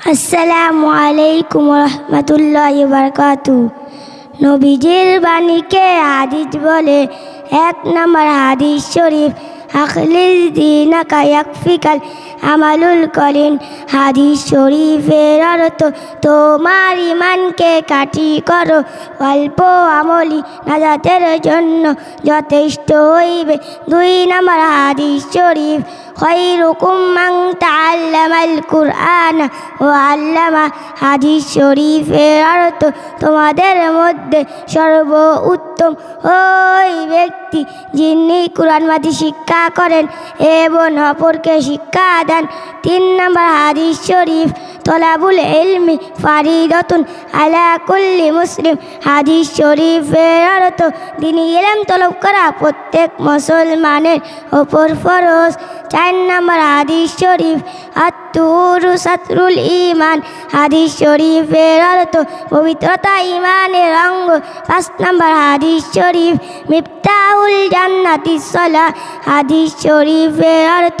আসসালামু আলাইকুম রহমতুল্লাহ বারকাতু নবীজির বাণীকে হাদিস বলে এক নম্বর হাদিস শরীফ আখলিস দিনাকা ইয়াকফিকাল আমালুল করিন হাদিস শরীফের অর্থ তোমার ইমানকে কাটি করো, অল্প আমলি নাজাতের জন্য যথেষ্ট হইবে। দুই নম্বর হাদিস শরীফ, খৈরুকুম মান তাআল্লামাল কুরআন। ও আল্লামা, হাদিস শরীফের অর্থ, তোমাদের মধ্যে সর্ব উত্তম ওই ব্যক্তি যিনি কোরআন মাতি শিক্ষা করেন। এবং অপরকে শিক্ষা দেন। তিন নম্বর হাদিস শরীফ তলাবুল ইলমি ফারিদতুন আলা কুল্লি মুসলিম হাদিস শরীফের অর্থ তিনি এলেম তলব করা প্রত্যেক মুসলমানের ওপর ফরজ। চার নম্বর হাদিস শরীফ। আত্মুরু সাতরুল ইমান হাদিস শরীফের অর্থ পবিত্রতা ইমানের অঙ্গ। পাঁচ নম্বর হাদিস শরীফ। মিফতাহুল জান্নাতি সলা। হাদিস শরীফের অর্থ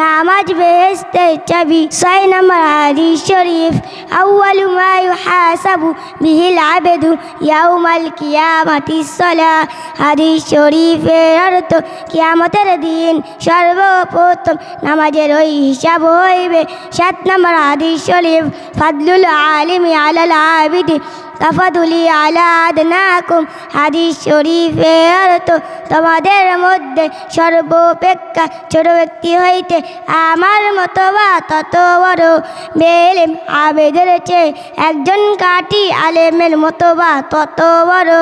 নামাজ বেহেস্তের চাবি। ছয় নম্বর হাদিস শরীফ আউয়ালু মা ইউহাসাবু বিহিল আবেদু ইয়াউমাল কিয়ামাতি সলা হাদিস শরীফের অর্থ কিয়ামতের দিন সর্বপ্রথম নামাজের ওই হিসাব হইবে সাত নম্বর হাদিস শরীফ ফাদলুল আলিমি আলাল আবিদি তাফাদুলি আলা আদনাকুম হাদিস শরীফের অর্থ তোমাদের মধ্যে সর্বপেক্ষা ছোট ব্যক্তি হইতে আমার মতো বা তত বড় বেলেম আবেদের চেয়ে একজন কাটি আলেমের মতো বা তত বড়।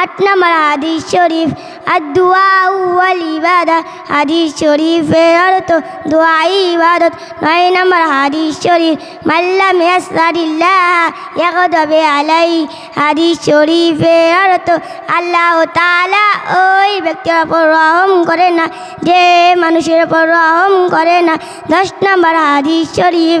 আট নম্বর হাদিস শরীফ আর দোয়া ওয়াল ইবাদা। হাদিস শরীফের অর্থ দোয়াই ইবাদত। নয় নম্বর হাদিস শরীফ মাল্লাম ইয়াসরিল্লাহ ইয়াগদাবে আলাই হাদিস শরীফের অর্থ আল্লাহ তালা ওই ব্যক্তির ওপর রহম করে না, যে মানুষের ওপর রহম করে না। দশ নম্বর হাদিস শরীফ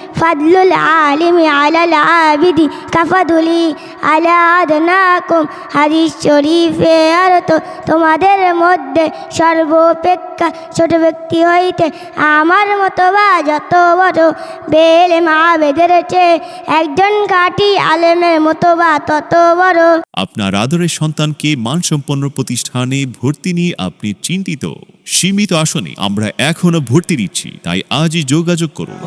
ফাদলুল আলিমি আলাল আবিদি কাফাদুলি আলা আদনাকুম হাদিস শরীফে অর্থ তোমাদের মধ্যে সর্বপেক্ষা ছোট ব্যক্তি হইতে আমার মতো বা যত বড় বেলে মা বেদের চেয়ে একজন কাটি আলেমের মতো বা তত বড়। আপনার আদরের সন্তানকে মানসম্পন্ন প্রতিষ্ঠানে ভর্তি নিয়ে আপনি চিন্তিত। সীমিত আসনে আমরা এখনও ভর্তি দিচ্ছি তাই আজই যোগাযোগ করুন।